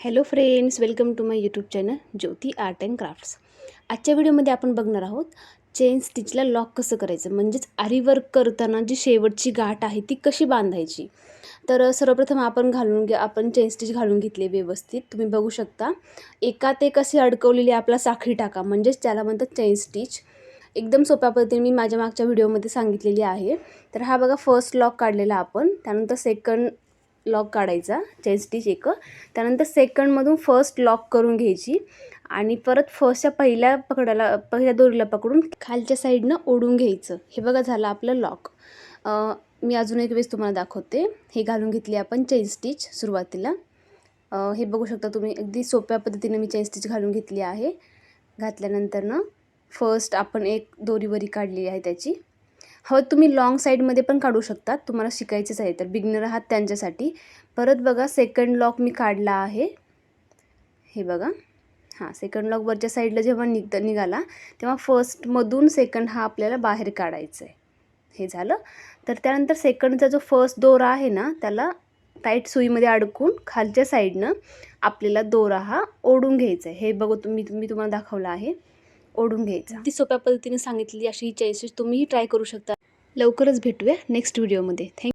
Hello friends welcome to my YouTube channel Jyoti art and crafts आजच्या व्हिडिओमध्ये आपण बघणार आहोत चेन स्टिचला लॉक कसं करायचं? म्हणजेच आरीवर्क करताना जी शेवटची गाठ आहे ती कशी बांधायची? तर सर्वप्रथम आपण घालून घ्या आपण चेन स्टिच घालून घेतले व्यवस्थित. तुम्ही बघू शकता एकात एक अशी अडकवलेली आपला साखळी टाका. म्हणजेच त्याला म्हणतात चेन स्टिच एकदम सोप्या पद्धतीने मी माझ्या मागच्या व्हिडिओमध्ये सांगितलेली आहे. तर हा बघा फर्स्ट लॉक काढलेला आपण. त्यानंतर सेकंड लॉक काढायचा चेन स्टिच एक. त्यानंतर सेकंडमधून फर्स्ट लॉक करून घ्यायची. आणि परत फर्स्टच्या पहिल्या पकडाला पहिल्या दोरीला पकडून खालच्या साईडनं ओढून घ्यायचं. हे बघा झालं आपलं लॉक मी अजून एक वेळेस तुम्हाला दाखवते. हे घालून घेतली आपण चेन स्टिच सुरुवातीला. हे बघू शकता तुम्ही अगदी सोप्या पद्धतीने मी चेन स्टिच घालून घेतली आहे. घातल्यानंतरनं फर्स्ट आपण एक दोरीवरी काढलेली आहे त्याची. हो तुम्ही लाँग साईडमध्ये पण काढू शकता. तुम्हाला शिकायचेच आहे. तर बिगनर आहात त्यांच्यासाठी. परत बघा सेकंड लॉक मी काढला आहे. हे बघा. हां सेकंड लॉक वरच्या साईडला जेव्हा निघ निघाला तेव्हा फर्स्टमधून सेकंड हा आपल्याला बाहेर काढायचा आहे हे झालं. तर त्यानंतर सेकंडचा जो फर्स्ट दोरा आहे ना त्याला टाईट सुईमध्ये अडकून खालच्या साईडनं आपल्याला दोरा हा ओढून घ्यायचा आहे हे बघू तुम्ही मी तुम्हाला दाखवलं आहे. ओढून घ्यायचा. ती सोप्या पद्धतीने सांगितली अशी ही चॉईसेस तुम्हीही ट्राय करू शकता. लवकरच भेटूया नेक्स्ट व्हिडिओमध्ये. थँक